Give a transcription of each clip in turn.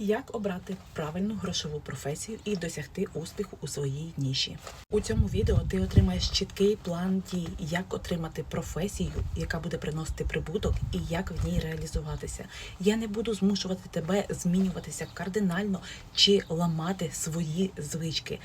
Як обрати правильну грошову професію і досягти успіху у своїй ніші? У цьому відео ти отримаєш чіткий план дій, як отримати професію, яка буде приносити прибуток, і як в ній реалізуватися. Я не буду змушувати тебе змінюватися кардинально чи ламати свої звички.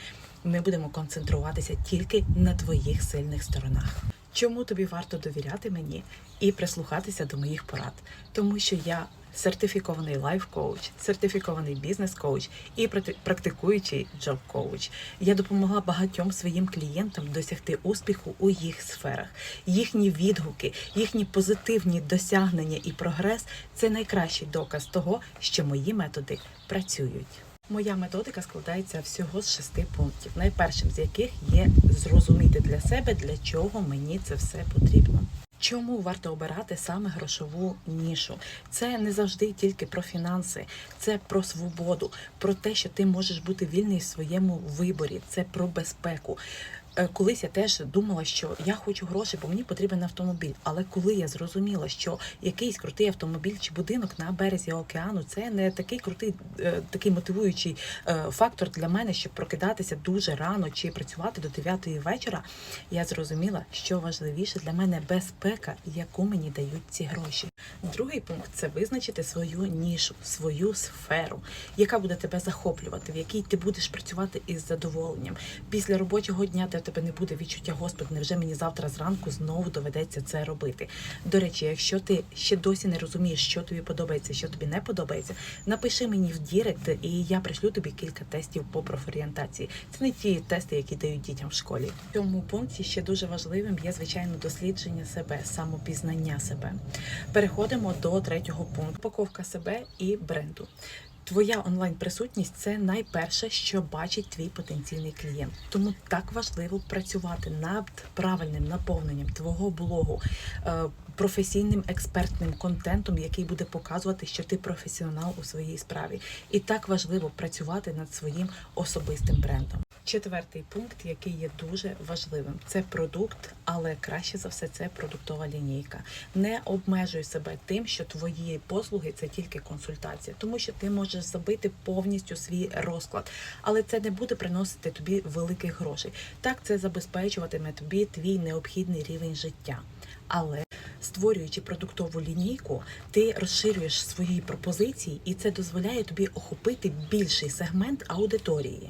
Ми будемо концентруватися тільки на твоїх сильних сторонах. Чому тобі варто довіряти мені і прислухатися до моїх порад? Тому що я сертифікований лайф-коуч, сертифікований бізнес-коуч і практикуючий джоб-коуч. Я допомогла багатьом своїм клієнтам досягти успіху у їх сферах. Їхні відгуки, їхні позитивні досягнення і прогрес це найкращий доказ того, що мої методи працюють. Моя методика складається всього з шести пунктів, найпершим з яких є зрозуміти для себе, для чого мені це все потрібно. Чому варто обирати саме грошову нішу? Це не завжди тільки про фінанси, це про свободу, про те, що ти можеш бути вільний в своєму виборі, це про безпеку. Е, Колись я теж думала, що я хочу гроші, бо мені потрібен автомобіль. Але коли я зрозуміла, що якийсь крутий автомобіль чи будинок на березі океану це не такий крутий, е, такий мотивуючий е, фактор для мене, щоб прокидатися дуже рано чи працювати до 9 вечора, я зрозуміла, що важливіше для мене безпека, яку мені дають ці гроші. Другий пункт це визначити свою нішу, свою сферу, яка буде тебе захоплювати, в якій ти будеш працювати із задоволенням. Після робочого дня, де тебе не буде відчуття, Господи, невже мені завтра зранку знову доведеться це робити. До речі, якщо ти ще досі не розумієш, що тобі подобається, що тобі не подобається, напиши мені в Дірект, і я пришлю тобі кілька тестів по профорієнтації. Це не ті тести, які дають дітям в школі. В цьому пункті ще дуже важливим є звичайно дослідження себе, самопізнання себе. Переходимо до третього пункту: упаковка себе і бренду. Твоя онлайн присутність це найперше, що бачить твій потенційний клієнт. Тому так важливо працювати над правильним наповненням твого блогу, е, професійним експертним контентом, який буде показувати, що ти професіонал у своїй справі. І так важливо працювати над своїм особистим брендом. Четвертий пункт, який є дуже важливим, це продукт, але краще за все це продуктова лінійка. Не обмежуй себе тим, що твої послуги це тільки консультація, тому що ти можеш забити повністю свій розклад, але це не буде приносити тобі великих грошей. Так це забезпечуватиме тобі твій необхідний рівень життя. Але створюючи продуктову лінійку, ти розширюєш свої пропозиції, і це дозволяє тобі охопити більший сегмент аудиторії.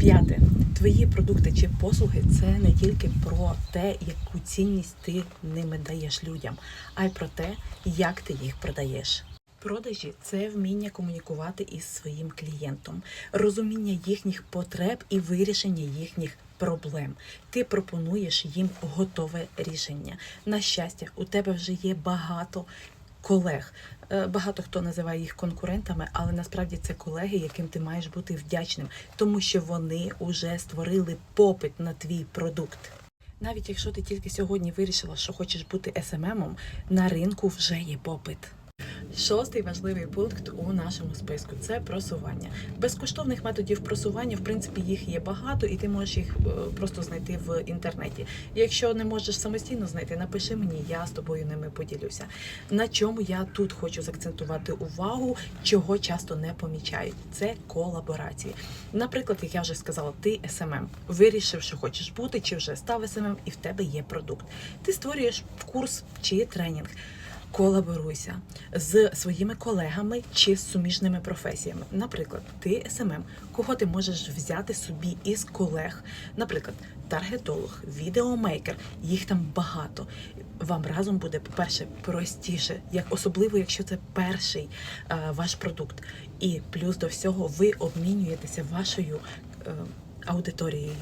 П'яте, твої продукти чи послуги це не тільки про те, яку цінність ти ними даєш людям, а й про те, як ти їх продаєш. Продажі це вміння комунікувати із своїм клієнтом, розуміння їхніх потреб і вирішення їхніх проблем. Ти пропонуєш їм готове рішення. На щастя, у тебе вже є багато колег. Е, Багато хто називає їх конкурентами, але насправді це колеги, яким ти маєш бути вдячним, тому що вони вже створили попит на твій продукт. Навіть якщо ти тільки сьогодні вирішила, що хочеш бути СММом, на ринку вже є попит. Шостий важливий пункт у нашому списку це просування. Безкоштовних методів просування, в принципі, їх є багато, і ти можеш їх е, просто знайти в інтернеті. Якщо не можеш самостійно знайти, напиши мені, я з тобою ними поділюся. На чому я тут хочу закцентувати увагу, чого часто не помічають. Це колаборації. Наприклад, як я вже сказала, ти СММ вирішив, що хочеш бути, чи вже став СММ, і в тебе є продукт. Ти створюєш курс чи тренінг. Колаборуйся з своїми колегами чи з суміжними професіями. Наприклад, ти СММ, кого ти можеш взяти собі із колег, наприклад, таргетолог, відеомейкер, їх там багато. Вам разом буде, по-перше, простіше, як особливо, якщо це перший е, ваш продукт. І плюс до всього ви обмінюєтеся вашою е, аудиторією.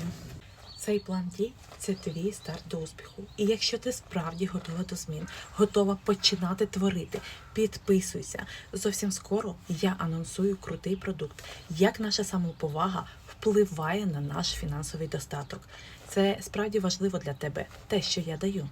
Цей план дій це твій старт до успіху. І якщо ти справді готова до змін, готова починати творити, підписуйся. Зовсім скоро я анонсую крутий продукт, як наша самоповага впливає на наш фінансовий достаток. Це справді важливо для тебе, те, що я даю.